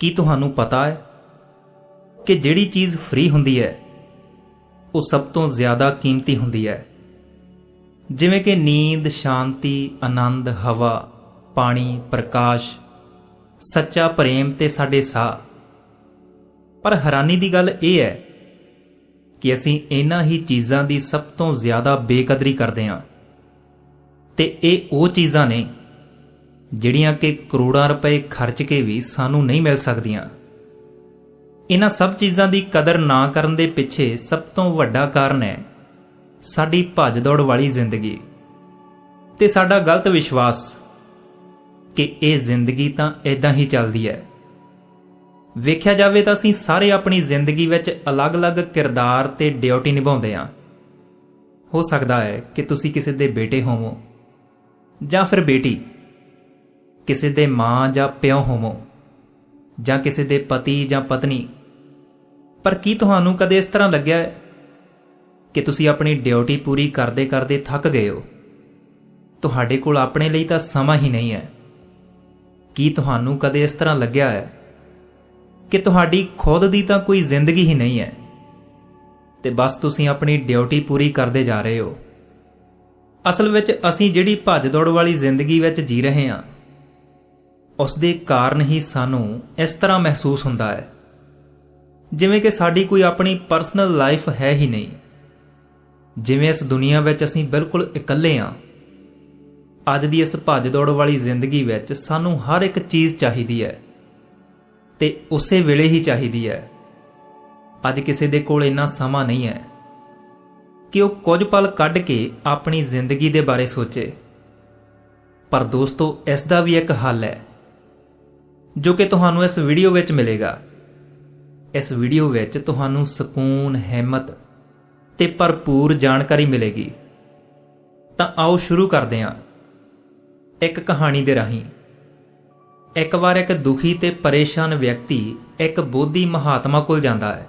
ਕੀ ਤੁਹਾਨੂੰ ਪਤਾ ਹੈ ਕਿ ਜਿਹੜੀ ਚੀਜ਼ ਫ੍ਰੀ ਹੁੰਦੀ ਹੈ, ਉਹ ਸਭ ਤੋਂ ਜ਼ਿਆਦਾ ਕੀਮਤੀ ਹੁੰਦੀ ਹੈ? ਜਿਵੇਂ ਕਿ ਨੀਂਦ, ਸ਼ਾਂਤੀ, ਆਨੰਦ, ਹਵਾ, ਪਾਣੀ, ਪ੍ਰਕਾਸ਼, ਸੱਚਾ ਪ੍ਰੇਮ ਤੇ ਸਾਡੇ ਸਾਹ। ਪਰ ਹੈਰਾਨੀ ਦੀ ਗੱਲ ਇਹ ਹੈ ਕਿ ਅਸੀਂ ਇਹਨਾਂ ਹੀ ਚੀਜ਼ਾਂ ਦੀ ਸਭ ਤੋਂ ਜ਼ਿਆਦਾ ਬੇਕਦਰੀ ਕਰਦੇ ਹਾਂ। ਤੇ ਇਹ ਉਹ ਚੀਜ਼ਾਂ ਨੇ ਜਿਹੜੀਆਂ ਕਿ ਕਰੋੜਾਂ ਰੁਪਏ ਖਰਚ ਕੇ ਵੀ ਸਾਨੂੰ ਨਹੀਂ ਮਿਲ ਸਕਦੀਆਂ। ਇਹਨਾਂ ਸਭ ਚੀਜ਼ਾਂ ਦੀ ਕਦਰ ਨਾ ਕਰਨ ਦੇ ਪਿੱਛੇ ਸਭ ਤੋਂ ਵੱਡਾ ਕਾਰਨ ਹੈ ਸਾਡੀ ਭੱਜ ਦੌੜ ਵਾਲੀ ਜ਼ਿੰਦਗੀ। ਤੇ ਸਾਡਾ ਗਲਤ ਵਿਸ਼ਵਾਸ ਕਿ ਇਹ ਜ਼ਿੰਦਗੀ ਤਾਂ ਇਦਾਂ ਹੀ ਚੱਲਦੀ ਹੈ। ਵੇਖਿਆ ਜਾਵੇ ਤਾਂ ਅਸੀਂ ਸਾਰੇ ਆਪਣੀ ਜ਼ਿੰਦਗੀ ਵਿੱਚ ਅਲੱਗ-ਅਲੱਗ ਕਿਰਦਾਰ ਤੇ ਡਿਊਟੀ ਨਿਭਾਉਂਦੇ ਹਾਂ। ਹੋ ਸਕਦਾ ਹੈ ਕਿ ਤੁਸੀਂ ਕਿਸੇ ਦੇ ਬੇਟੇ ਹੋਵੋ ਜਾਂ ਫਿਰ ਬੇਟੀ। ਕਿਸੇ ਦੇ ਮਾਂ ਜਾਂ ਪਿਓ ਹੋਵੋ, ਜਾਂ ਕਿਸੇ ਦੇ ਪਤੀ ਜਾਂ ਪਤਨੀ। ਪਰ ਕੀ ਤੁਹਾਨੂੰ ਕਦੇ ਇਸ ਤਰ੍ਹਾਂ ਲੱਗਿਆ ਹੈ ਕਿ ਤੁਸੀਂ ਆਪਣੀ ਡਿਊਟੀ ਪੂਰੀ ਕਰਦੇ ਕਰਦੇ ਥੱਕ ਗਏ ਹੋ? ਤੁਹਾਡੇ ਕੋਲ ਆਪਣੇ ਲਈ ਤਾਂ ਸਮਾਂ ਹੀ ਨਹੀਂ ਹੈ। ਕੀ ਤੁਹਾਨੂੰ ਕਦੇ ਇਸ ਤਰ੍ਹਾਂ ਲੱਗਿਆ ਹੈ ਕਿ ਤੁਹਾਡੀ ਖੁਦ ਦੀ ਤਾਂ ਕੋਈ ਜ਼ਿੰਦਗੀ ਹੀ ਨਹੀਂ ਹੈ ਤੇ ਬਸ ਤੁਸੀਂ ਆਪਣੀ ਡਿਊਟੀ ਪੂਰੀ ਕਰਦੇ ਜਾ ਰਹੇ ਹੋ? ਅਸਲ ਵਿੱਚ ਅਸੀਂ ਜਿਹੜੀ ਭੱਜ ਦੌੜ ਵਾਲੀ ਜ਼ਿੰਦਗੀ ਵਿੱਚ ਜੀ ਰਹੇ ਹਾਂ ਉਸ ਦੇ ਕਾਰਨ ਹੀ ਸਾਨੂੰ ਇਸ ਤਰ੍ਹਾਂ ਮਹਿਸੂਸ ਹੁੰਦਾ ਹੈ। ਜਿਵੇਂ ਕਿ ਸਾਡੀ ਕੋਈ ਆਪਣੀ ਪਰਸਨਲ ਲਾਈਫ ਹੈ ਹੀ ਨਹੀਂ। ਜਿਵੇਂ ਇਸ ਦੁਨੀਆ ਵਿੱਚ ਅਸੀਂ ਬਿਲਕੁਲ ਇਕੱਲੇ ਹਾਂ। ਅੱਜ ਦੀ ਇਸ ਭੱਜ ਦੌੜ ਵਾਲੀ ਜ਼ਿੰਦਗੀ ਵਿੱਚ ਸਾਨੂੰ ਹਰ ਇੱਕ ਚੀਜ਼ ਚਾਹੀਦੀ ਹੈ। ਤੇ ਉਸੇ ਵੇਲੇ ਹੀ ਚਾਹੀਦੀ ਹੈ। ਅੱਜ ਕਿਸੇ ਦੇ ਕੋਲ ਇੰਨਾ ਸਮਾਂ ਨਹੀਂ ਹੈ ਕਿ ਉਹ ਕੁਝ ਪਲ ਕੱਢ ਕੇ ਆਪਣੀ ਜ਼ਿੰਦਗੀ ਦੇ ਬਾਰੇ ਸੋਚੇ। ਪਰ ਦੋਸਤੋ, ਇਸ ਦਾ ਵੀ ਇੱਕ ਹੱਲ ਹੈ। ਜੋ ਕਿ ਤੁਹਾਨੂੰ ਇਸ ਵੀਡੀਓ ਵਿੱਚ ਮਿਲੇਗਾ। ਇਸ ਵੀਡੀਓ ਵਿੱਚ ਤੁਹਾਨੂੰ ਸਕੂਨ, ਹਿੰਮਤ ਤੇ ਭਰਪੂਰ ਜਾਣਕਾਰੀ ਮਿਲੇਗੀ। ਤਾਂ ਆਓ ਸ਼ੁਰੂ ਕਰਦੇ ਹਾਂ ਇੱਕ ਕਹਾਣੀ ਦੇ ਰਾਹੀਂ। ਇੱਕ ਵਾਰ ਇੱਕ ਦੁਖੀ ਤੇ ਪਰੇਸ਼ਾਨ ਵਿਅਕਤੀ ਇੱਕ ਬੋਧੀ ਮਹਾਤਮਾ ਕੋਲ ਜਾਂਦਾ ਹੈ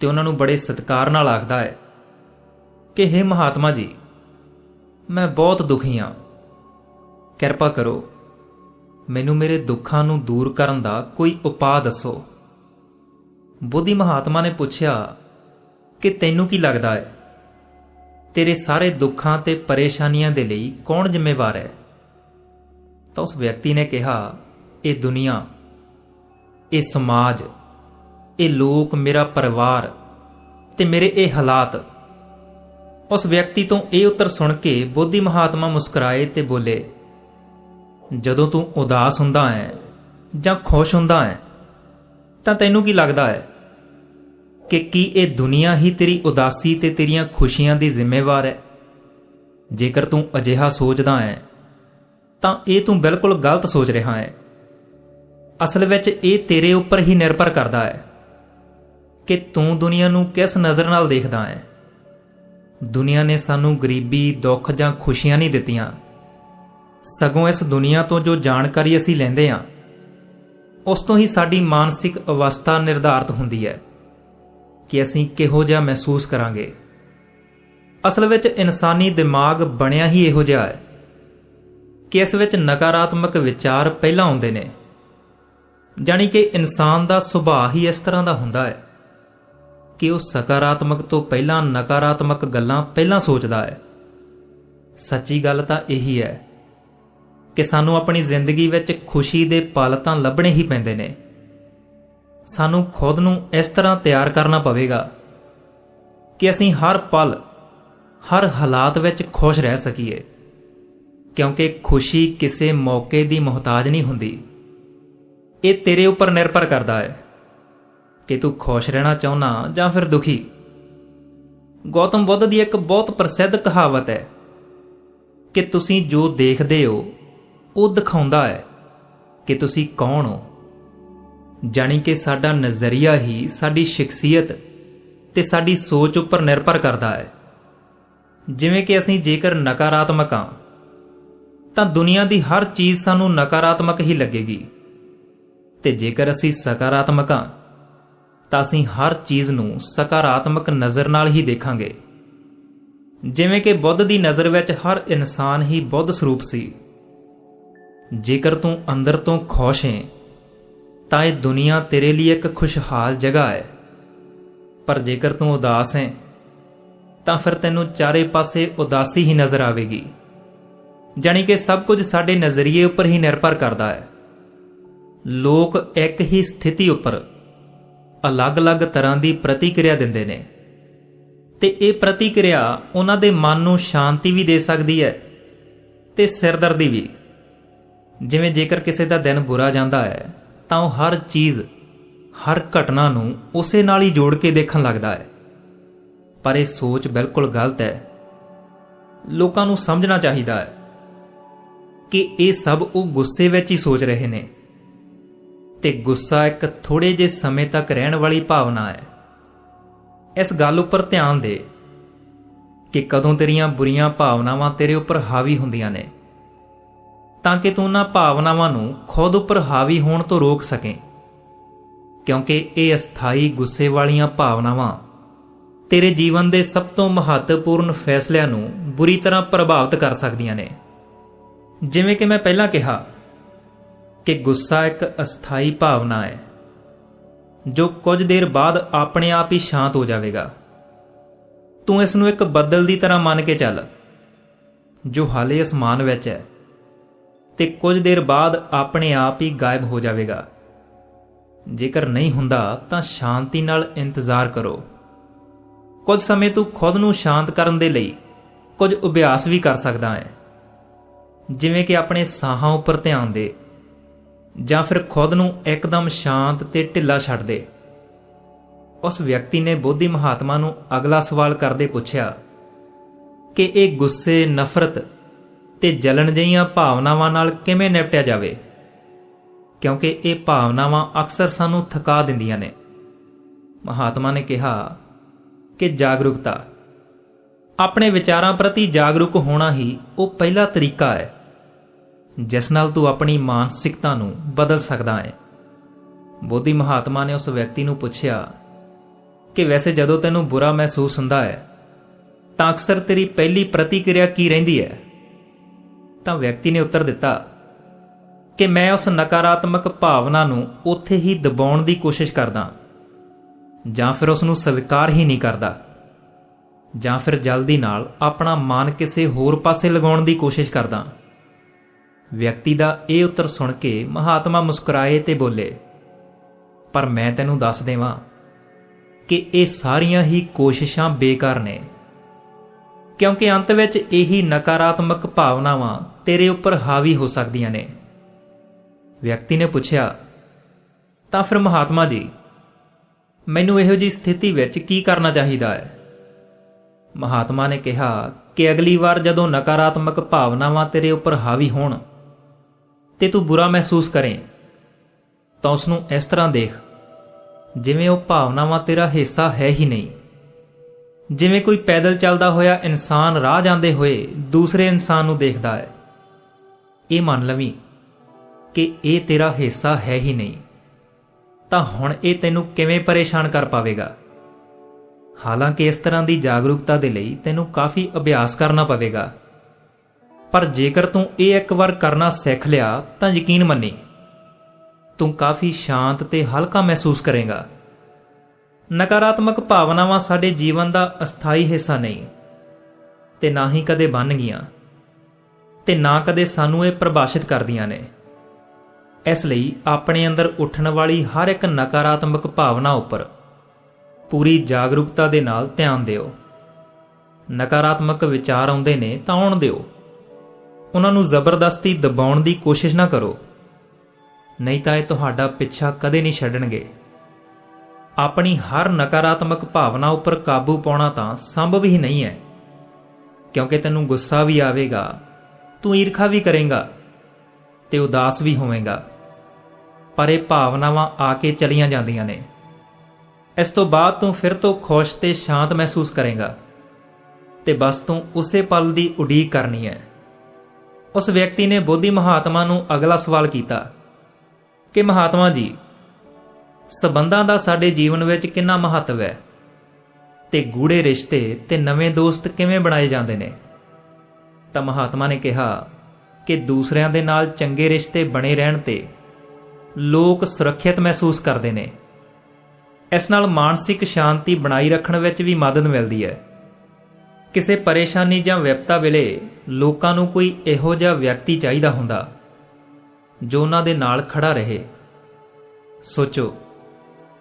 ਤੇ ਉਹਨਾਂ ਨੂੰ ਬੜੇ ਸਤਿਕਾਰ ਨਾਲ ਆਖਦਾ ਹੈ ਕਿ हे ਮਹਾਤਮਾ ਜੀ, ਮੈਂ ਬਹੁਤ ਦੁਖੀ ਹਾਂ। ਕਿਰਪਾ ਕਰੋ ਮੈਨੂੰ ਮੇਰੇ ਦੁੱਖਾਂ ਨੂੰ ਦੂਰ ਕਰਨ ਦਾ ਕੋਈ ਉਪਾਅ ਦੱਸੋ। ਬੁੱਧੀ ਮਹਾਤਮਾ ਨੇ ਪੁੱਛਿਆ, ਕਿ ਤੈਨੂੰ ਕੀ ਲੱਗਦਾ ਹੈ? ਤੇਰੇ ਸਾਰੇ ਦੁੱਖਾਂ ਤੇ ਪਰੇਸ਼ਾਨੀਆਂ ਦੇ ਲਈ ਕੌਣ ਜ਼ਿੰਮੇਵਾਰ ਹੈ? ਤਾਂ ਉਸ ਵਿਅਕਤੀ ਨੇ ਕਿਹਾ, ਇਹ ਦੁਨੀਆ, ਇਹ ਸਮਾਜ, ਇਹ ਲੋਕ, ਮੇਰਾ ਪਰਿਵਾਰ ਤੇ ਮੇਰੇ ਇਹ ਹਾਲਾਤ। ਉਸ ਵਿਅਕਤੀ ਤੋਂ ਇਹ ਉੱਤਰ ਸੁਣ ਕੇ ਬੋਧੀ ਮਹਾਤਮਾ ਮੁਸਕਰਾਏ ਤੇ ਬੋਲੇ ਜਦੋਂ ਤੂੰ ਉਦਾਸ ਹੁੰਦਾ ਹੈ ਜਾਂ ਖੁਸ਼ ਹੁੰਦਾ ਹੈ ਤਾਂ ਤੈਨੂੰ ਕੀ ਲੱਗਦਾ ਹੈ ਕਿ ਕੀ ਇਹ ਦੁਨੀਆ ਹੀ ਤੇਰੀ ਉਦਾਸੀ ਤੇ ਤੇਰੀਆਂ ਖੁਸ਼ੀਆਂ ਦੀ ਜ਼ਿੰਮੇਵਾਰ ਹੈ ਜੇਕਰ ਤੂੰ ਅਜਿਹਾ ਸੋਚਦਾ ਹੈ ਤਾਂ ਇਹ ਤੂੰ ਬਿਲਕੁਲ ਗਲਤ ਸੋਚ ਰਿਹਾ ਹੈ ਅਸਲ ਵਿੱਚ ਇਹ ਤੇਰੇ ਉੱਪਰ ਹੀ ਨਿਰਭਰ ਕਰਦਾ ਹੈ ਕਿ ਤੂੰ ਦੁਨੀਆ ਨੂੰ ਕਿਸ ਨਜ਼ਰ ਨਾਲ ਦੇਖਦਾ ਹੈ ਦੁਨੀਆ ਨੇ ਸਾਨੂੰ ਗਰੀਬੀ, ਦੁੱਖ ਜਾਂ ਖੁਸ਼ੀਆਂ ਨਹੀਂ ਦਿੱਤੀਆਂ। ਸਗੋਂ ਇਸ ਦੁਨੀਆ ਤੋਂ ਜੋ ਜਾਣਕਾਰੀ ਅਸੀਂ ਲੈਂਦੇ ਹਾਂ, ਉਸ ਤੋਂ ਹੀ ਸਾਡੀ ਮਾਨਸਿਕ ਅਵਸਥਾ ਨਿਰਧਾਰਤ ਹੁੰਦੀ ਹੈ ਕਿ ਅਸੀਂ ਕਿਹੋ ਜਿਹਾ ਮਹਿਸੂਸ ਕਰਾਂਗੇ। ਅਸਲ ਵਿੱਚ ਇਨਸਾਨੀ ਦਿਮਾਗ ਬਣਿਆ ਹੀ ਇਹੋ ਜਿਹਾ ਹੈ ਕਿ ਇਸ ਵਿੱਚ ਨਕਾਰਾਤਮਕ ਵਿਚਾਰ ਪਹਿਲਾਂ ਆਉਂਦੇ ਨੇ ਜਾਨੀ ਕਿ ਇਨਸਾਨ ਦਾ ਸੁਭਾਅ ਹੀ ਇਸ ਤਰ੍ਹਾਂ ਦਾ ਹੁੰਦਾ ਹੈ ਕਿ ਉਹ ਸਕਾਰਾਤਮਕ ਤੋਂ ਪਹਿਲਾਂ ਨਕਾਰਾਤਮਕ ਗੱਲਾਂ ਪਹਿਲਾਂ ਸੋਚਦਾ ਹੈ। ਸੱਚੀ ਗੱਲ ਤਾਂ ਇਹੀ ਹੈ ਕਿ ਸਾਨੂੰ ਆਪਣੀ ਜ਼ਿੰਦਗੀ ਵਿੱਚ ਖੁਸ਼ੀ ਦੇ ਪਲ ਤਾਂ ਲੱਭਣੇ ਹੀ ਪੈਂਦੇ ਨੇ। ਸਾਨੂੰ ਖੁਦ ਨੂੰ ਇਸ ਤਰ੍ਹਾਂ ਤਿਆਰ ਕਰਨਾ ਪਵੇਗਾ ਕਿ ਅਸੀਂ ਹਰ ਪਲ, ਹਰ ਹਾਲਾਤ ਵਿੱਚ ਖੁਸ਼ ਰਹਿ ਸਕੀਏ, ਕਿਉਂਕਿ ਖੁਸ਼ੀ ਕਿਸੇ ਮੌਕੇ ਦੀ ਮੁਹਤਾਜ ਨਹੀਂ ਹੁੰਦੀ। ਇਹ ਤੇਰੇ ਉੱਪਰ ਨਿਰਭਰ ਕਰਦਾ ਹੈ ਕਿ ਤੂੰ ਖੁਸ਼ ਰਹਿਣਾ ਚਾਹੁੰਦਾ ਜਾਂ ਫਿਰ ਦੁਖੀ। ਗੌਤਮ ਬੁੱਧ ਦੀ ਇੱਕ ਬਹੁਤ ਪ੍ਰਸਿੱਧ ਕਹਾਵਤ ਹੈ ਕਿ ਤੁਸੀਂ ਜੋ ਦੇਖਦੇ ਹੋ ਉਹ ਦਿਖਾਉਂਦਾ ਹੈ ਕਿ ਤੁਸੀਂ ਕੌਣ ਹੋ। ਜਾਣੀ ਕਿ ਸਾਡਾ ਨਜ਼ਰੀਆ ਹੀ ਸਾਡੀ ਸ਼ਖਸੀਅਤ ਤੇ ਸਾਡੀ ਸੋਚ ਉੱਪਰ ਨਿਰਭਰ ਕਰਦਾ ਹੈ। ਜਿਵੇਂ ਕਿ ਅਸੀਂ ਜੇਕਰ ਨਕਾਰਾਤਮਕ ਹਾਂ, ਤਾਂ ਦੁਨੀਆ ਦੀ ਹਰ ਚੀਜ਼ ਸਾਨੂੰ ਨਕਾਰਾਤਮਕ ਹੀ ਲੱਗੇਗੀ। ਤੇ ਜੇਕਰ ਅਸੀਂ ਸਕਾਰਾਤਮਕ ਹਾਂ, ਤਾਂ ਅਸੀਂ ਹਰ ਚੀਜ਼ ਨੂੰ ਸਕਾਰਾਤਮਕ ਨਜ਼ਰ ਨਾਲ ਹੀ ਦੇਖਾਂਗੇ। ਜਿਵੇਂ ਕਿ ਬੁੱਧ ਦੀ ਨਜ਼ਰ ਵਿੱਚ ਹਰ ਇਨਸਾਨ ਹੀ ਬੁੱਧ ਸਰੂਪ ਸੀ। ਜੇਕਰ ਤੂੰ ਅੰਦਰ ਤੋਂ ਖੁਸ਼ ਹੈ, ਤਾਂ ਇਹ ਦੁਨੀਆ ਤੇਰੇ ਲਈ ਇੱਕ ਖੁਸ਼ਹਾਲ ਜਗ੍ਹਾ ਹੈ। ਪਰ ਜੇਕਰ ਤੂੰ ਉਦਾਸ ਹੈ, ਤਾਂ ਫਿਰ ਤੈਨੂੰ ਚਾਰੇ ਪਾਸੇ ਉਦਾਸੀ ਹੀ ਨਜ਼ਰ ਆਵੇਗੀ। ਜਾਣੀ ਕਿ ਸਭ ਕੁਝ ਸਾਡੇ ਨਜ਼ਰੀਏ ਉੱਪਰ ਹੀ ਨਿਰਭਰ ਕਰਦਾ ਹੈ। ਲੋਕ ਇੱਕ ਹੀ ਸਥਿਤੀ ਉੱਪਰ ਅਲੱਗ-ਅਲੱਗ ਤਰ੍ਹਾਂ ਦੀ ਪ੍ਰਤੀਕਿਰਿਆ ਦਿੰਦੇ ਨੇ। ਤੇ ਇਹ ਪ੍ਰਤੀਕਿਰਿਆ ਉਹਨਾਂ ਦੇ ਮਨ ਨੂੰ ਸ਼ਾਂਤੀ ਵੀ ਦੇ ਸਕਦੀ ਹੈ ਤੇ ਸਿਰਦਰਦੀ ਵੀ। ਜਿਵੇਂ ਜੇਕਰ ਕਿਸੇ ਦਾ ਦਿਨ ਬੁਰਾ ਜਾਂਦਾ ਹੈ, ਤਾਂ ਉਹ ਹਰ ਚੀਜ਼, ਹਰ ਘਟਨਾ ਨੂੰ ਉਸੇ ਨਾਲ ਹੀ ਜੋੜ ਕੇ ਦੇਖਣ ਲੱਗਦਾ ਹੈ। ਪਰ ਇਹ ਸੋਚ ਬਿਲਕੁਲ ਗਲਤ ਹੈ। ਲੋਕਾਂ ਨੂੰ ਸਮਝਣਾ ਚਾਹੀਦਾ ਹੈ ਕਿ ਇਹ ਸਭ ਉਹ ਗੁੱਸੇ ਵਿੱਚ ਹੀ ਸੋਚ ਰਹੇ ਨੇ। ਤੇ ਗੁੱਸਾ ਇੱਕ ਥੋੜੇ ਜਿਹੇ ਸਮੇਂ ਤੱਕ ਰਹਿਣ ਵਾਲੀ ਭਾਵਨਾ ਹੈ। ਇਸ ਗੱਲ ਉੱਪਰ ਧਿਆਨ ਦੇ ਕਿ ਕਦੋਂ ਤੇਰੀਆਂ ਬੁਰੀਆਂ ਭਾਵਨਾਵਾਂ ਤੇਰੇ ਉੱਪਰ ਹਾਵੀ ਹੁੰਦੀਆਂ ਨੇ। ਤਾਂ ਕਿ ਤੂੰ ਉਹਨਾਂ ਭਾਵਨਾਵਾਂ ਨੂੰ ਖੁਦ ਉੱਪਰ ਹਾਵੀ ਹੋਣ ਤੋਂ ਰੋਕ ਸਕੇ। ਕਿਉਂਕਿ ਇਹ ਅਸਥਾਈ ਗੁੱਸੇ ਵਾਲੀਆਂ ਭਾਵਨਾਵਾਂ ਤੇਰੇ ਜੀਵਨ ਦੇ ਸਭ ਤੋਂ ਮਹੱਤਵਪੂਰਨ ਫੈਸਲਿਆਂ ਨੂੰ ਬੁਰੀ ਤਰ੍ਹਾਂ ਪ੍ਰਭਾਵਿਤ ਕਰ ਸਕਦੀਆਂ ਨੇ। ਜਿਵੇਂ ਕਿ ਮੈਂ ਪਹਿਲਾਂ ਕਿਹਾ ਕਿ ਗੁੱਸਾ ਇੱਕ ਅਸਥਾਈ ਭਾਵਨਾ ਹੈ, ਜੋ ਕੁਝ ਦੇਰ ਬਾਅਦ ਆਪਣੇ ਆਪ ਹੀ ਸ਼ਾਂਤ ਹੋ ਜਾਵੇਗਾ। ਤੂੰ ਇਸ ਨੂੰ ਇੱਕ ਬੱਦਲ ਦੀ ਤਰ੍ਹਾਂ ਮੰਨ ਕੇ ਚੱਲ, ਜੋ ਹਾਲੇ ਅਸਮਾਨ ਵਿੱਚ ਹੈ। ਤੇ ਕੁਝ ਦੇਰ ਬਾਅਦ ਆਪਣੇ ਆਪ ਹੀ ਗਾਇਬ ਹੋ ਜਾਵੇਗਾ। ਜੇਕਰ ਨਹੀਂ ਹੁੰਦਾ ਤਾਂ ਸ਼ਾਂਤੀ ਨਾਲ ਇੰਤਜ਼ਾਰ ਕਰੋ। ਕੁਝ ਸਮੇਂ ਤੂੰ ਖੁਦ ਨੂੰ ਸ਼ਾਂਤ ਕਰਨ ਦੇ ਲਈ ਕੁਝ ਅਭਿਆਸ ਵੀ ਕਰ ਸਕਦਾ ਹੈ। ਜਿਵੇਂ ਕਿ ਆਪਣੇ ਸਾਹਾਂ ਉੱਪਰ ਧਿਆਨ ਦੇ ਜਾਂ ਫਿਰ ਖੁਦ ਨੂੰ ਇੱਕਦਮ ਸ਼ਾਂਤ ਤੇ ਢਿੱਲਾ ਛੱਡ ਦੇ। ਉਸ ਵਿਅਕਤੀ ਨੇ ਬੋਧੀ ਮਹਾਤਮਾ ਨੂੰ ਅਗਲਾ ਸਵਾਲ ਕਰਦੇ ਪੁੱਛਿਆ ਕਿ ਇਹ ਗੁੱਸੇ, ਨਫ਼ਰਤ ਤੇ ਜਲਣ ਜਿਹੀਆਂ ਭਾਵਨਾਵਾਂ ਨਾਲ ਕਿਵੇਂ ਨਿਪਟਿਆ ਜਾਵੇ? ਕਿਉਂਕਿ ਇਹ ਭਾਵਨਾਵਾਂ ਅਕਸਰ ਸਾਨੂੰ ਥਕਾ ਦਿੰਦੀਆਂ ਨੇ। ਮਹਾਤਮਾ ਨੇ ਕਿਹਾ ਕਿ ਜਾਗਰੂਕਤਾ, ਆਪਣੇ ਵਿਚਾਰਾਂ ਪ੍ਰਤੀ ਜਾਗਰੂਕ ਹੋਣਾ ਹੀ ਉਹ ਪਹਿਲਾ ਤਰੀਕਾ ਹੈ, ਜਿਸ ਨਾਲ ਤੂੰ ਆਪਣੀ ਮਾਨਸਿਕਤਾ ਨੂੰ ਬਦਲ ਸਕਦਾ ਹੈ। ਬੋਧੀ ਮਹਾਤਮਾ ਨੇ ਉਸ ਵਿਅਕਤੀ ਨੂੰ ਪੁੱਛਿਆ ਕਿ ਵੈਸੇ ਜਦੋਂ ਤੈਨੂੰ ਬੁਰਾ ਮਹਿਸੂਸ ਹੁੰਦਾ ਹੈ, ਤਾਂ ਅਕਸਰ ਤੇਰੀ ਪਹਿਲੀ ਪ੍ਰਤੀਕਿਰਿਆ ਕੀ ਰਹਿੰਦੀ ਹੈ? ਤਾਂ ਵਿਅਕਤੀ ਨੇ ਉੱਤਰ ਦਿੱਤਾ ਕਿ ਮੈਂ ਉਸ ਨਕਾਰਾਤਮਕ ਭਾਵਨਾ ਨੂੰ ਉੱਥੇ ਹੀ ਦਬਾਉਣ ਦੀ ਕੋਸ਼ਿਸ਼ ਕਰਦਾ ਜਾਂ ਫਿਰ ਉਸ ਨੂੰ ਸਵੀਕਾਰ ਹੀ ਨਹੀਂ ਕਰਦਾ ਜਾਂ ਫਿਰ ਜਲਦੀ ਨਾਲ ਆਪਣਾ ਮਨ ਕਿਸੇ ਹੋਰ ਪਾਸੇ ਲਗਾਉਣ ਦੀ ਕੋਸ਼ਿਸ਼ ਕਰਦਾ। ਵਿਅਕਤੀ ਦਾ ਇਹ ਉੱਤਰ ਸੁਣ ਕੇ ਮਹਾਤਮਾ ਮੁਸਕਰਾਏ ਤੇ ਬੋਲੇ, ਪਰ ਮੈਂ ਤੈਨੂੰ ਦੱਸ ਦੇਵਾਂ ਕਿ ਇਹ ਸਾਰੀਆਂ ਹੀ ਕੋਸ਼ਿਸ਼ਾਂ ਬੇਕਾਰ ਨੇ। ਕਿਉਂਕਿ ਅੰਤ ਵਿੱਚ ਇਹੀ ਨਕਾਰਾਤਮਕ ਭਾਵਨਾਵਾਂ ਤੇਰੇ ਉੱਪਰ ਹਾਵੀ ਹੋ ਸਕਦੀਆਂ ਨੇ। ਵਿਅਕਤੀ ਨੇ ਪੁੱਛਿਆ, ਤਾਂ ਫਿਰ ਮਹਾਤਮਾ ਜੀ, ਮੈਨੂੰ ਇਹੋ ਜੀ ਸਥਿਤੀ ਵਿੱਚ ਕੀ ਕਰਨਾ ਚਾਹੀਦਾ ਹੈ? ਮਹਾਤਮਾ ਨੇ ਕਿਹਾ ਕਿ ਅਗਲੀ ਵਾਰ ਜਦੋਂ ਨਕਾਰਾਤਮਕ ਭਾਵਨਾਵਾਂ ਤੇਰੇ ਉੱਪਰ ਹਾਵੀ ਹੋਣ ਤੇ ਤੂੰ ਬੁਰਾ ਮਹਿਸੂਸ ਕਰੇ, ਤਾਂ ਉਸ ਨੂੰ ਇਸ ਤਰ੍ਹਾਂ ਦੇਖ, ਜਿਵੇਂ ਉਹ ਭਾਵਨਾਵਾਂ ਤੇਰਾ ਹਿੱਸਾ ਹੈ ਹੀ ਨਹੀਂ। ਜਿਵੇਂ ਕੋਈ ਪੈਦਲ ਚੱਲਦਾ ਹੋਇਆ ਇਨਸਾਨ ਰਾਹ ਜਾਂਦੇ ਹੋਏ ਦੂਸਰੇ ਇਨਸਾਨ ਨੂੰ ਦੇਖਦਾ ਹੈ। ਇਹ ਮੰਨ ਲਵੀਂ ਕਿ ਇਹ ਤੇਰਾ ਹਿੱਸਾ ਹੈ ਹੀ ਨਹੀਂ। ਤਾਂ ਹੁਣ ਇਹ ਤੈਨੂੰ ਕਿਵੇਂ ਪਰੇਸ਼ਾਨ ਕਰ ਪਾਵੇਗਾ? ਹਾਲਾਂਕਿ ਇਸ ਤਰ੍ਹਾਂ ਦੀ ਜਾਗਰੂਕਤਾ ਦੇ ਲਈ ਤੈਨੂੰ ਕਾਫੀ ਅਭਿਆਸ ਕਰਨਾ ਪਵੇਗਾ। ਪਰ ਜੇਕਰ ਤੂੰ ਇਹ ਇੱਕ ਵਾਰ ਕਰਨਾ ਸਿੱਖ ਲਿਆ ਤਾਂ ਯਕੀਨ ਮੰਨੀ, ਤੂੰ ਕਾਫੀ ਸ਼ਾਂਤ ਤੇ ਹਲਕਾ ਮਹਿਸੂਸ ਕਰੇਗਾ। ਨਕਾਰਾਤਮਕ ਭਾਵਨਾਵਾਂ ਸਾਡੇ ਜੀਵਨ ਦਾ ਅਸਥਾਈ ਹਿੱਸਾ ਨਹੀਂ। ਤੇ ਨਾ ਹੀ ਕਦੇ ਬਣ ਗਈਆਂ। ਤੇ ਨਾ ਕਦੇ ਸਾਨੂੰ ਇਹ ਪਰਿਭਾਸ਼ਿਤ ਕਰਦੀਆਂ ਨੇ। ਇਸ ਲਈ ਆਪਣੇ ਅੰਦਰ ਉੱਠਣ ਵਾਲੀ ਹਰ ਇੱਕ ਨਕਾਰਾਤਮਕ ਭਾਵਨਾ ਉੱਪਰ ਪੂਰੀ ਜਾਗਰੂਕਤਾ ਦੇ ਨਾਲ ਧਿਆਨ ਦਿਓ। ਨਕਾਰਾਤਮਕ ਵਿਚਾਰ ਆਉਂਦੇ ਨੇ ਤਾਂ ਆਉਣ ਦਿਓ। ਉਹਨਾਂ ਨੂੰ ਜ਼ਬਰਦਸਤੀ ਦਬਾਉਣ ਦੀ ਕੋਸ਼ਿਸ਼ ਨਾ ਕਰੋ। ਨਹੀਂ ਤਾਂ ਇਹ ਤੁਹਾਡਾ ਪਿੱਛਾ ਕਦੇ ਨਹੀਂ ਛੱਡਣਗੇ। ਆਪਣੀ ਹਰ ਨਕਾਰਾਤਮਕ ਭਾਵਨਾ ਉੱਪਰ ਕਾਬੂ ਪਾਉਣਾ ਤਾਂ ਸੰਭਵ ਹੀ ਨਹੀਂ ਹੈ। ਕਿਉਂਕਿ ਤੈਨੂੰ ਗੁੱਸਾ ਵੀ ਆਵੇਗਾ, ਤੂੰ ਈਰਖਾ ਵੀ ਕਰੇਂਗਾ ਤੇ ਉਦਾਸ ਵੀ ਹੋਵੇਂਗਾ। ਪਰ ਇਹ ਭਾਵਨਾਵਾਂ ਆ ਕੇ ਚਲੀਆਂ ਜਾਂਦੀਆਂ ਨੇ। ਇਸ ਤੋਂ ਬਾਅਦ ਤੂੰ ਫਿਰ ਤੋਂ ਖੁਸ਼ ਤੇ ਸ਼ਾਂਤ ਮਹਿਸੂਸ ਕਰੇਗਾ ਤੇ ਬਸ ਤੂੰ ਉਸੇ ਪਲ ਦੀ ਉਡੀਕ ਕਰਨੀ ਹੈ। ਉਸ ਵਿਅਕਤੀ ਨੇ ਬੋਧੀ ਮਹਾਤਮਾ ਨੂੰ ਅਗਲਾ ਸਵਾਲ ਕੀਤਾ ਕਿ, ਮਹਾਤਮਾ ਜੀ ਸਬੰਧਾਂ ਦਾ ਸਾਡੇ ਜੀਵਨ ਵਿੱਚ ਕਿੰਨਾ ਮਹੱਤਵ ਹੈ? ਤੇ ਗੂੜੇ ਰਿਸ਼ਤੇ ਤੇ ਨਵੇਂ ਦੋਸਤ ਕਿਵੇਂ ਬਣਾਏ ਜਾਂਦੇ ਨੇ? ਤਾਂ ਮਹਾਤਮਾ ਨੇ ਕਿਹਾ ਕਿ ਦੂਸਰਿਆਂ ਦੇ ਨਾਲ ਚੰਗੇ ਰਿਸ਼ਤੇ ਬਣੇ ਰਹਿਣ ਤੇ ਲੋਕ ਸੁਰੱਖਿਅਤ ਮਹਿਸੂਸ ਕਰਦੇ ਨੇ। ਇਸ ਨਾਲ ਮਾਨਸਿਕ ਸ਼ਾਂਤੀ ਬਣਾਈ ਰੱਖਣ ਵਿੱਚ ਵੀ ਮਦਦ ਮਿਲਦੀ ਹੈ। ਕਿਸੇ ਪਰੇਸ਼ਾਨੀ ਜਾਂ ਵਿਪਤਾ ਵੇਲੇ ਲੋਕਾਂ ਨੂੰ ਕੋਈ ਇਹੋ ਜਿਹਾ ਵਿਅਕਤੀ ਚਾਹੀਦਾ ਹੁੰਦਾ ਜੋ ਉਹਨਾਂ ਦੇ ਨਾਲ ਖੜਾ ਰਹੇ। ਸੋਚੋ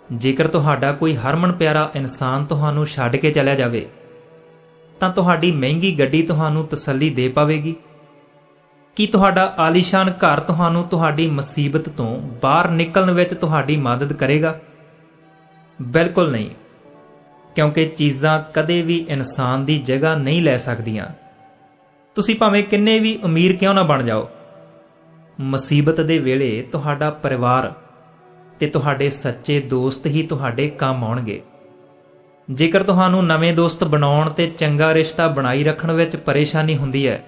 ਜੇਕਰ ਤੁਹਾਡਾ ਕੋਈ ਹਰਮਨ ਪਿਆਰਾ ਇਨਸਾਨ ਤੁਹਾਨੂੰ ਛੱਡ ਕੇ ਚਲਿਆ ਜਾਵੇ, ਤਾਂ ਤੁਹਾਡੀ ਮਹਿੰਗੀ ਗੱਡੀ ਤੁਹਾਨੂੰ ਤਸੱਲੀ ਦੇ ਪਾਵੇਗੀ। ਕੀ ਤੁਹਾਡਾ ਆਲੀਸ਼ਾਨ ਘਰ ਤੁਹਾਨੂੰ ਤੁਹਾਡੀ ਮੁਸੀਬਤ ਤੋਂ ਬਾਹਰ ਨਿਕਲਣ ਵਿੱਚ ਤੁਹਾਡੀ ਮਦਦ ਕਰੇਗਾ? ਬਿਲਕੁਲ ਨਹੀਂ, ਕਿਉਂਕਿ ਚੀਜ਼ਾਂ ਕਦੇ ਵੀ ਇਨਸਾਨ ਦੀ ਜਗ੍ਹਾ ਨਹੀਂ ਲੈ ਸਕਦੀਆਂ। ਤੁਸੀਂ ਭਾਵੇਂ ਕਿੰਨੇ ਵੀ ਅਮੀਰ ਕਿਉਂ ਨਾ ਬਣ ਜਾਓ। ਮੁਸੀਬਤ ਦੇ ਵੇਲੇ ਤੁਹਾਡਾ ਪਰਿਵਾਰ ਤੇ ਤੁਹਾਡੇ ਸੱਚੇ ਦੋਸਤ ਹੀ ਤੁਹਾਡੇ ਕੰਮ ਆਉਣਗੇ। ਜੇਕਰ ਤੁਹਾਨੂੰ ਨਵੇਂ ਦੋਸਤ ਬਣਾਉਣ ਤੇ ਚੰਗਾ ਰਿਸ਼ਤਾ ਬਣਾਈ ਰੱਖਣ ਵਿੱਚ ਪਰੇਸ਼ਾਨੀ ਹੁੰਦੀ ਹੈ,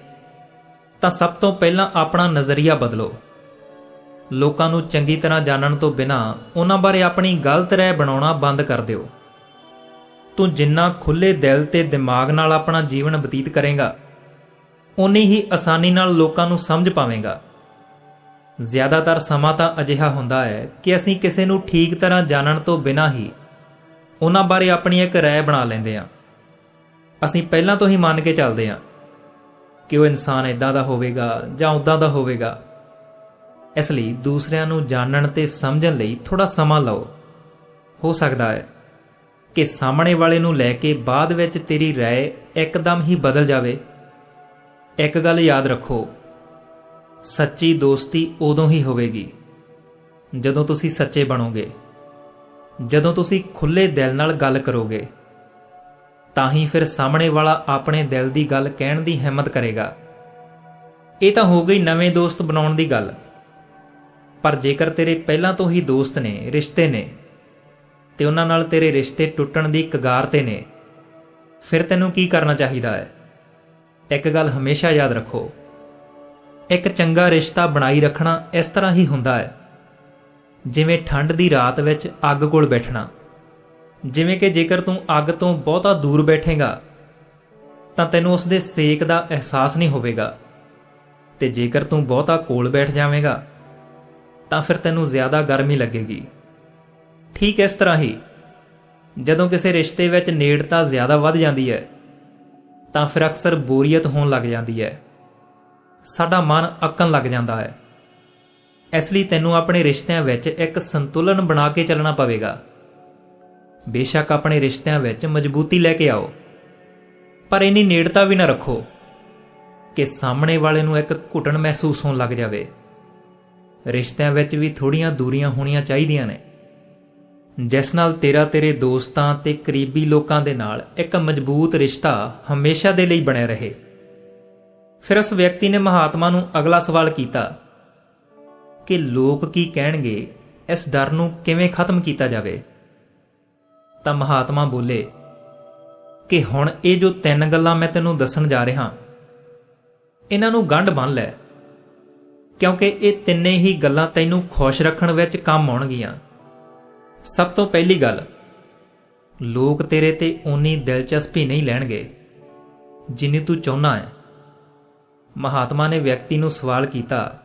ਤਾਂ ਸਭ ਤੋਂ ਪਹਿਲਾਂ ਆਪਣਾ ਨਜ਼ਰੀਆ ਬਦਲੋ। ਲੋਕਾਂ ਨੂੰ ਚੰਗੀ ਤਰ੍ਹਾਂ ਜਾਣਨ ਤੋਂ ਬਿਨਾਂ ਉਹਨਾਂ ਬਾਰੇ ਆਪਣੀ ਗਲਤ ਰਾਏ ਬਣਾਉਣਾ ਬੰਦ ਕਰ ਦਿਓ। ਤੂੰ ਜਿੰਨਾ ਖੁੱਲੇ ਦਿਲ ਤੇ ਦਿਮਾਗ ਨਾਲ ਆਪਣਾ ਜੀਵਨ ਬਤੀਤ ਕਰੇਗਾ ਉਨੀ ਹੀ ਆਸਾਨੀ ਨਾਲ ਲੋਕਾਂ ਨੂੰ ਸਮਝ ਪਾਵੇਂਗਾ। ਜ਼ਿਆਦਾਤਰ ਸਮਾਂ ਤਾਂ ਅਜਿਹਾ ਹੁੰਦਾ ਹੈ ਕਿ ਅਸੀਂ ਕਿਸੇ ਨੂੰ ਠੀਕ ਤਰ੍ਹਾਂ ਜਾਣਨ ਤੋਂ ਬਿਨਾਂ ਹੀ ਉਹਨਾਂ ਬਾਰੇ ਆਪਣੀ ਇੱਕ ਰਾਏ ਬਣਾ ਲੈਂਦੇ ਹਾਂ। ਅਸੀਂ ਪਹਿਲਾਂ ਤੋਂ ਹੀ ਮੰਨ ਕੇ ਚੱਲਦੇ ਹਾਂ ਕਿ ਉਹ ਇਨਸਾਨ ਇਦਾਂ ਦਾ ਹੋਵੇਗਾ ਜਾਂ ਉਦਾਂ ਦਾ ਹੋਵੇਗਾ। ਇਸ ਲਈ ਦੂਸਰਿਆਂ ਨੂੰ ਜਾਣਨ ਤੇ ਸਮਝਣ ਲਈ ਥੋੜਾ ਸਮਾਂ ਲਓ। ਹੋ ਸਕਦਾ ਹੈ ਕਿ ਸਾਹਮਣੇ ਵਾਲੇ ਨੂੰ ਲੈ ਕੇ ਬਾਅਦ ਵਿੱਚ ਤੇਰੀ ਰਾਏ ਇੱਕਦਮ ਹੀ ਬਦਲ ਜਾਵੇ। ਇੱਕ ਗੱਲ ਯਾਦ ਰੱਖੋ ਸੱਚੀ ਦੋਸਤੀ ਉਦੋਂ ਹੀ ਹੋਵੇਗੀ, ਜਦੋਂ ਤੁਸੀਂ ਸੱਚੇ ਬਣੋਗੇ। ਜਦੋਂ ਤੁਸੀਂ ਖੁੱਲੇ ਦਿਲ ਨਾਲ ਗੱਲ ਕਰੋਗੇ, ਤਾਂ ਹੀ ਫਿਰ ਸਾਹਮਣੇ ਵਾਲਾ ਆਪਣੇ ਦਿਲ ਦੀ ਗੱਲ ਕਹਿਣ ਦੀ ਹਿੰਮਤ ਕਰੇਗਾ। ਇਹ ਤਾਂ ਹੋ ਗਈ ਨਵੇਂ ਦੋਸਤ ਬਣਾਉਣ ਦੀ ਗੱਲ। ਪਰ ਜੇਕਰ ਤੇਰੇ ਪਹਿਲਾਂ ਤੋਂ ਹੀ ਦੋਸਤ ਨੇ, ਰਿਸ਼ਤੇ ਨੇ, ਤੇ ਉਹਨਾਂ ਨਾਲ ਤੇਰੇ ਰਿਸ਼ਤੇ ਟੁੱਟਣ ਦੀ ਕਗਾਰ ਤੇ ਨੇ, ਫਿਰ ਤੈਨੂੰ ਕੀ ਕਰਨਾ ਚਾਹੀਦਾ ਹੈ? ਇੱਕ ਗੱਲ ਹਮੇਸ਼ਾ ਯਾਦ ਰੱਖੋ। ਇੱਕ ਚੰਗਾ ਰਿਸ਼ਤਾ ਬਣਾਈ ਰੱਖਣਾ ਇਸ ਤਰ੍ਹਾਂ ਹੀ ਹੁੰਦਾ ਹੈ। ਜਿਵੇਂ ਠੰਡ ਦੀ ਰਾਤ ਵਿੱਚ ਅੱਗ ਕੋਲ ਬੈਠਣਾ। ਜਿਵੇਂ ਕਿ ਜੇਕਰ ਤੂੰ ਅੱਗ ਤੋਂ ਬਹੁਤਾ ਦੂਰ ਬੈਠੇਗਾ, ਤਾਂ ਤੈਨੂੰ ਉਸ ਦੇ ਸੇਕ ਦਾ ਅਹਿਸਾਸ ਨਹੀਂ ਹੋਵੇਗਾ। ਤੇ ਜੇਕਰ ਤੂੰ ਬਹੁਤਾ ਕੋਲ ਬੈਠ ਜਾਵੇਂਗਾ, ਤਾਂ ਫਿਰ ਤੈਨੂੰ ਜ਼ਿਆਦਾ ਗਰਮੀ ਲੱਗੇਗੀ। ਠੀਕ ਇਸ ਤਰ੍ਹਾਂ ਹੀ, ਜਦੋਂ ਕਿਸੇ ਰਿਸ਼ਤੇ ਵਿੱਚ ਨੇੜਤਾ ਜ਼ਿਆਦਾ ਵੱਧ ਜਾਂਦੀ ਹੈ, ਤਾਂ ਫਿਰ ਅਕਸਰ ਬੋਰੀਅਤ ਹੋਣ ਲੱਗ ਜਾਂਦੀ ਹੈ। ਸਾਡਾ ਮਨ ਅੱਕਣ ਲੱਗ ਜਾਂਦਾ ਹੈ। ਇਸ ਲਈ ਤੈਨੂੰ ਆਪਣੇ ਰਿਸ਼ਤਿਆਂ ਵਿੱਚ ਇੱਕ ਸੰਤੁਲਨ ਬਣਾ ਕੇ ਚੱਲਣਾ ਪਵੇਗਾ। ਬੇਸ਼ੱਕ ਆਪਣੇ ਰਿਸ਼ਤਿਆਂ ਵਿੱਚ ਮਜ਼ਬੂਤੀ ਲੈ ਕੇ ਆਓ। ਪਰ ਇਨੀ ਨੇੜਤਾ ਵੀ ਨਾ ਰੱਖੋ ਕਿ ਸਾਹਮਣੇ ਵਾਲੇ ਨੂੰ ਇੱਕ ਘੁਟਣ ਮਹਿਸੂਸ ਹੋਣ ਲੱਗ ਜਾਵੇ। ਰਿਸ਼ਤਿਆਂ ਵਿੱਚ ਵੀ ਥੋੜੀਆਂ ਦੂਰੀਆਂ ਹੋਣੀਆਂ ਚਾਹੀਦੀਆਂ ਨੇ। ਜਿਸ ਨਾਲ ਤੇਰਾ ਤੇਰੇ ਦੋਸਤਾਂ ਤੇ ਕਰੀਬੀ ਲੋਕਾਂ ਦੇ ਨਾਲ ਇੱਕ ਮਜ਼ਬੂਤ ਰਿਸ਼ਤਾ ਹਮੇਸ਼ਾ ਦੇ ਲਈ ਬਣਿਆ ਰਹੇ। ਫਿਰ ਉਸ ਵਿਅਕਤੀ ਨੇ ਮਹਾਤਮਾ ਨੂੰ ਅਗਲਾ ਸਵਾਲ ਕੀਤਾ ਕਿ ਲੋਕ ਕੀ ਕਹਿਣਗੇ, ਇਸ ਡਰ ਨੂੰ ਕਿਵੇਂ ਖਤਮ ਕੀਤਾ ਜਾਵੇ? ਤਾਂ ਮਹਾਤਮਾ ਬੋਲੇ, ਕਿ ਹੁਣ ਇਹ ਜੋ ਤਿੰਨ ਗੱਲਾਂ ਮੈਂ ਤੈਨੂੰ ਦੱਸਣ ਜਾ ਰਿਹਾ, ਇਹਨਾਂ ਨੂੰ ਗੰਢ ਬੰਨ ਲੈ, ਕਿਉਂਕਿ ਇਹ ਤਿੰਨੇ ਹੀ ਗੱਲਾਂ ਤੈਨੂੰ ਖੁਸ਼ ਰੱਖਣ ਵਿੱਚ ਕੰਮ ਆਉਣਗੀਆਂ। ਸਭ ਤੋਂ ਪਹਿਲੀ ਗੱਲ, ਲੋਕ ਤੇਰੇ ਤੇ ਓਨੀ ਦਿਲਚਸਪੀ ਨਹੀਂ ਲੈਣਗੇ, ਜਿੰਨੀ ਤੂੰ ਚਾਹੁੰਦਾ ਹੈ। ਮਹਾਤਮਾ ਨੇ ਵਿਅਕਤੀ ਨੂੰ ਸਵਾਲ ਕੀਤਾ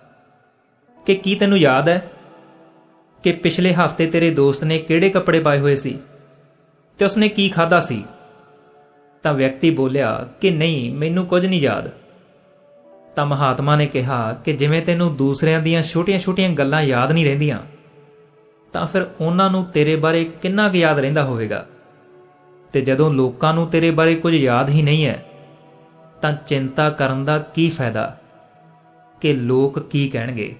ਕਿ ਕੀ ਤੈਨੂੰ ਯਾਦ ਹੈ ਕਿ ਪਿਛਲੇ ਹਫ਼ਤੇ ਤੇਰੇ ਦੋਸਤ ਨੇ ਕਿਹੜੇ ਕੱਪੜੇ ਪਾਏ ਹੋਏ ਸੀ ਤੇ ਉਸਨੇ ਕੀ ਖਾਦਾ ਸੀ? ਤਾਂ ਵਿਅਕਤੀ ਬੋਲਿਆ ਕਿ ਨਹੀਂ, ਮੈਨੂੰ ਕੁਝ ਨਹੀਂ ਯਾਦ। ਤਾਂ ਮਹਾਤਮਾ ਨੇ ਕਿਹਾ ਕਿ ਜਿਵੇਂ ਤੈਨੂੰ ਦੂਸਰਿਆਂ ਦੀਆਂ ਛੋਟੀਆਂ-ਛੋਟੀਆਂ ਗੱਲਾਂ ਯਾਦ ਨਹੀਂ ਰਹਿੰਦੀਆਂ, ਤਾਂ ਫਿਰ ਉਹਨਾਂ ਨੂੰ ਤੇਰੇ ਬਾਰੇ ਕਿੰਨਾ ਕੁ ਯਾਦ ਰਹਿੰਦਾ ਹੋਵੇਗਾ? ਤੇ ਜਦੋਂ ਲੋਕਾਂ ਨੂੰ ਤੇਰੇ ਬਾਰੇ ਕੁਝ ਯਾਦ ਹੀ ਨਹੀਂ ਹੈ ਤਾਂ ਚਿੰਤਾ ਕਰਨ ਦਾ ਕੀ ਫਾਇਦਾ? ਕਿ ਲੋਕ ਕੀ ਕਹਿਣਗੇ?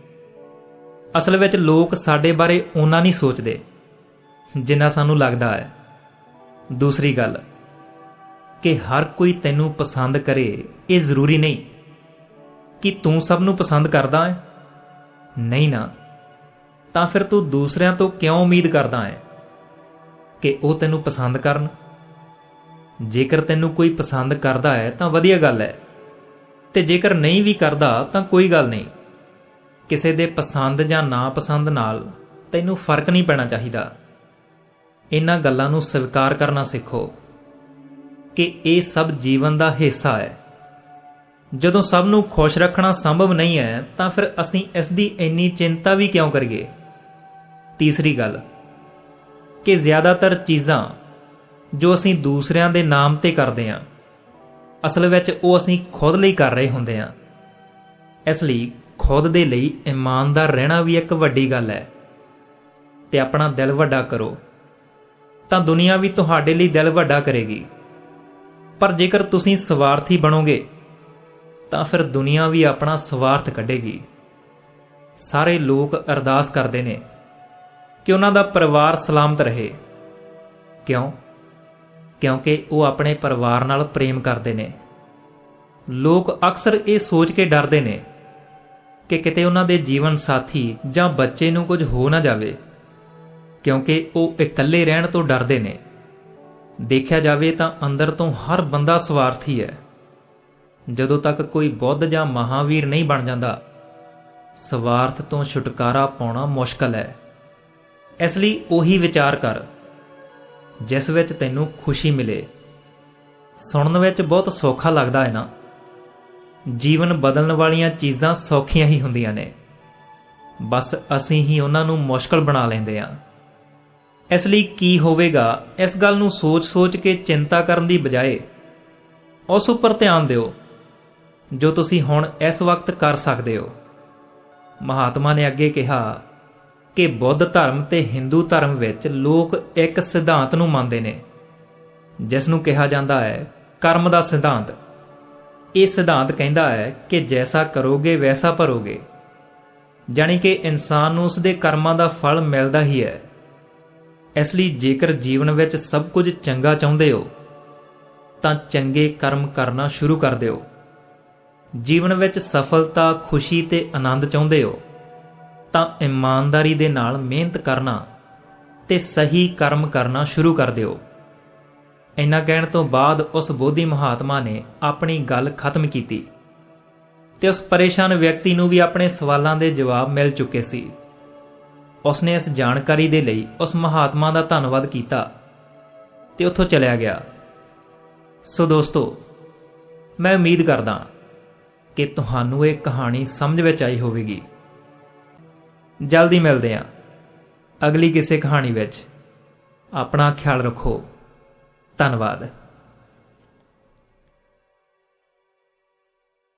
ਅਸਲ ਵਿੱਚ ਲੋਕ ਸਾਡੇ ਬਾਰੇ ਉਹਨਾਂ ਨਹੀਂ ਸੋਚਦੇ, ਜਿੰਨਾ ਸਾਨੂੰ ਲੱਗਦਾ ਹੈ। ਦੂਸਰੀ ਗੱਲ, ਕਿ ਹਰ ਕੋਈ ਤੈਨੂੰ ਪਸੰਦ ਕਰੇ, ਇਹ ਜ਼ਰੂਰੀ ਨਹੀਂ। ਕਿ ਤੂੰ ਸਭ ਨੂੰ ਪਸੰਦ ਕਰਦਾ ਹੈ? ਨਹੀਂ ਨਾ। ਤਾਂ ਫਿਰ ਤੂੰ ਦੂਸਰਿਆਂ ਤੋਂ ਕਿਉਂ ਉਮੀਦ ਕਰਦਾ ਹੈ? ਕਿ ਉਹ ਤੈਨੂੰ ਪਸੰਦ ਕਰਨ? ਜੇਕਰ ਤੈਨੂੰ ਕੋਈ ਪਸੰਦ ਕਰਦਾ ਹੈ, ਤਾਂ ਵਧੀਆ ਗੱਲ ਹੈ। ਤੇ ਜੇਕਰ ਨਹੀਂ ਵੀ ਕਰਦਾ, ਤਾਂ ਕੋਈ ਗੱਲ ਨਹੀਂ। ਕਿਸੇ ਦੇ ਪਸੰਦ ਜਾਂ ਨਾ ਪਸੰਦ ਨਾਲ ਤੈਨੂੰ ਫ਼ਰਕ ਨਹੀਂ ਪੈਣਾ ਚਾਹੀਦਾ। ਇਹਨਾਂ ਗੱਲਾਂ ਨੂੰ ਸਵੀਕਾਰ ਕਰਨਾ ਸਿੱਖੋ ਕਿ ਇਹ ਸਭ ਜੀਵਨ ਦਾ ਹਿੱਸਾ ਹੈ। ਜਦੋਂ ਸਭ ਨੂੰ ਖੁਸ਼ ਰੱਖਣਾ ਸੰਭਵ ਨਹੀਂ ਹੈ, ਤਾਂ ਫਿਰ ਅਸੀਂ ਇਸ ਦੀ ਇੰਨੀ ਚਿੰਤਾ ਵੀ ਕਿਉਂ ਕਰੀਏ? ਤੀਸਰੀ ਗੱਲ, ਕਿ ਜ਼ਿਆਦਾਤਰ ਚੀਜ਼ਾਂ ਜੋ ਅਸੀਂ ਦੂਸਰਿਆਂ ਦੇ ਨਾਮ ਤੇ ਕਰਦੇ ਹਾਂ। ਅਸਲ ਵਿੱਚ ਉਹ ਅਸੀਂ ਖੁਦ ਲਈ ਕਰ ਰਹੇ ਹੁੰਦੇ ਹਾਂ। ਇਸ ਲਈ ਖੁਦ ਦੇ ਲਈ ਇਮਾਨਦਾਰ ਰਹਿਣਾ ਵੀ ਇੱਕ ਵੱਡੀ ਗੱਲ ਹੈ। ਤੇ ਆਪਣਾ ਦਿਲ ਵੱਡਾ ਕਰੋ। ਤਾਂ ਦੁਨੀਆ ਵੀ ਤੁਹਾਡੇ ਲਈ ਦਿਲ ਵੱਡਾ ਕਰੇਗੀ। ਪਰ ਜੇਕਰ ਤੁਸੀਂ ਸਵਾਰਥੀ ਬਣੋਗੇ, ਤਾਂ ਫਿਰ ਦੁਨੀਆ ਵੀ ਆਪਣਾ ਸਵਾਰਥ ਕੱਢੇਗੀ। ਸਾਰੇ ਲੋਕ ਅਰਦਾਸ ਕਰਦੇ ਨੇ ਕਿ ਉਹਨਾਂ ਦਾ ਪਰਿਵਾਰ ਸਲਾਮਤ ਰਹੇ। ਕਿਉਂ? ਕਿਉਂਕਿ ਉਹ ਆਪਣੇ ਪਰਿਵਾਰ ਨਾਲ ਪ੍ਰੇਮ ਕਰਦੇ ਨੇ। ਲੋਕ ਅਕਸਰ ਇਹ ਸੋਚ ਕੇ ਡਰਦੇ ਨੇ ਕਿ ਕਿਤੇ ਉਹਨਾਂ ਦੇ ਜੀਵਨ ਸਾਥੀ ਜਾਂ ਬੱਚੇ ਨੂੰ ਕੁਝ ਹੋ ਨਾ ਜਾਵੇ, ਕਿਉਂਕਿ ਉਹ ਇਕੱਲੇ ਰਹਿਣ ਤੋਂ ਡਰਦੇ ਨੇ। ਦੇਖਿਆ ਜਾਵੇ ਤਾਂ ਅੰਦਰ ਤੋਂ ਹਰ ਬੰਦਾ ਸਵਾਰਥੀ ਹੈ। ਜਦੋਂ ਤੱਕ ਕੋਈ ਬੁੱਧ ਜਾਂ ਮਹਾਵੀਰ ਨਹੀਂ ਬਣ ਜਾਂਦਾ, ਸਵਾਰਥ ਤੋਂ ਛੁਟਕਾਰਾ ਪਾਉਣਾ ਮੁਸ਼ਕਲ ਹੈ। ਇਸ ਲਈ ਉਹੀ ਵਿਚਾਰ ਕਰ ਜਿਸ ਵਿੱਚ ਤੈਨੂੰ ਖੁਸ਼ੀ ਮਿਲੇ। ਸੁਣਨ ਵਿੱਚ ਬਹੁਤ ਸੌਖਾ ਲੱਗਦਾ ਹੈ ਨਾ। ਜੀਵਨ ਬਦਲਣ ਵਾਲੀਆਂ ਚੀਜ਼ਾਂ ਸੌਖੀਆਂ ਹੀ ਹੁੰਦੀਆਂ ਨੇ। ਬਸ ਅਸੀਂ ਹੀ ਉਹਨਾਂ ਨੂੰ ਮੁਸ਼ਕਲ ਬਣਾ ਲੈਂਦੇ ਹਾਂ। ਇਸ ਲਈ ਕੀ ਹੋਵੇਗਾ, ਇਸ ਗੱਲ ਨੂੰ ਸੋਚ-ਸੋਚ ਕੇ ਚਿੰਤਾ ਕਰਨ ਦੀ ਬਜਾਏ ਉਸ ਉੱਪਰ ਧਿਆਨ ਦਿਓ, ਜੋ ਤੁਸੀਂ ਹੁਣ ਇਸ ਵਕਤ ਕਰ ਸਕਦੇ ਹੋ। ਮਹਾਤਮਾ ਨੇ ਅੱਗੇ ਕਿਹਾ ਕਿ ਬੁੱਧ ਧਰਮ ਤੇ ਹਿੰਦੂ ਧਰਮ ਵਿੱਚ ਲੋਕ ਇੱਕ ਸਿਧਾਂਤ ਨੂੰ ਮੰਨਦੇ ਨੇ, ਜਿਸ ਨੂੰ ਕਿਹਾ ਜਾਂਦਾ ਹੈ ਕਰਮ ਦਾ ਸਿਧਾਂਤ। ਇਹ ਸਿਧਾਂਤ ਕਹਿੰਦਾ ਹੈ ਕਿ ਜੈਸਾ ਕਰੋਗੇ ਵੈਸਾ ਭਰੋਗੇ, ਜਾਣੀ ਕਿ ਇਨਸਾਨ ਨੂੰ ਉਸਦੇ ਕਰਮਾਂ ਦਾ ਫਲ ਮਿਲਦਾ ਹੀ ਹੈ। ਇਸ ਲਈ ਜੇਕਰ ਜੀਵਨ ਵਿੱਚ ਸਭ ਕੁਝ ਚੰਗਾ ਚਾਹੁੰਦੇ ਹੋ, ਤਾਂ ਚੰਗੇ ਕਰਮ ਕਰਨਾ ਸ਼ੁਰੂ ਕਰ ਦਿਓ। ਜੀਵਨ ਵਿੱਚ ਸਫਲਤਾ, ਖੁਸ਼ੀ ਤੇ ਆਨੰਦ ਚਾਹੁੰਦੇ ਹੋ। ਤਾਂ ਇਮਾਨਦਾਰੀ ਦੇ ਨਾਲ ਮਿਹਨਤ ਕਰਨਾ ਤੇ ਸਹੀ ਕਰਮ ਕਰਨਾ ਸ਼ੁਰੂ ਕਰ ਦਿਓ। ਇੰਨਾ ਕਹਿਣ ਤੋਂ ਬਾਅਦ ਉਸ ਬੋਧੀ ਮਹਾਤਮਾ ਨੇ ਆਪਣੀ ਗੱਲ ਖਤਮ ਕੀਤੀ ਤੇ ਉਸ ਪਰੇਸ਼ਾਨ ਵਿਅਕਤੀ ਨੂੰ ਵੀ ਆਪਣੇ ਸਵਾਲਾਂ ਦੇ ਜਵਾਬ ਮਿਲ ਚੁੱਕੇ ਸੀ। ਉਸਨੇ ਇਸ ਜਾਣਕਾਰੀ ਦੇ ਲਈ ਉਸ ਮਹਾਤਮਾ ਦਾ ਧੰਨਵਾਦ ਕੀਤਾ ਤੇ ਉੱਥੋਂ ਚਲਿਆ ਗਿਆ। ਸੋ ਦੋਸਤੋ, ਮੈਂ ਉਮੀਦ ਕਰਦਾ ਕਿ ਤੁਹਾਨੂੰ ਇਹ ਕਹਾਣੀ ਸਮਝ ਵਿੱਚ ਆਈ ਹੋਵੇਗੀ। ਜਲਦੀ ਮਿਲਦੇ ਹਾਂ। ਅਗਲੀ ਕਿਸੇ ਕਹਾਣੀ ਵਿੱਚ। ਆਪਣਾ ਖਿਆਲ ਰੱਖੋ। ਧੰਨਵਾਦ।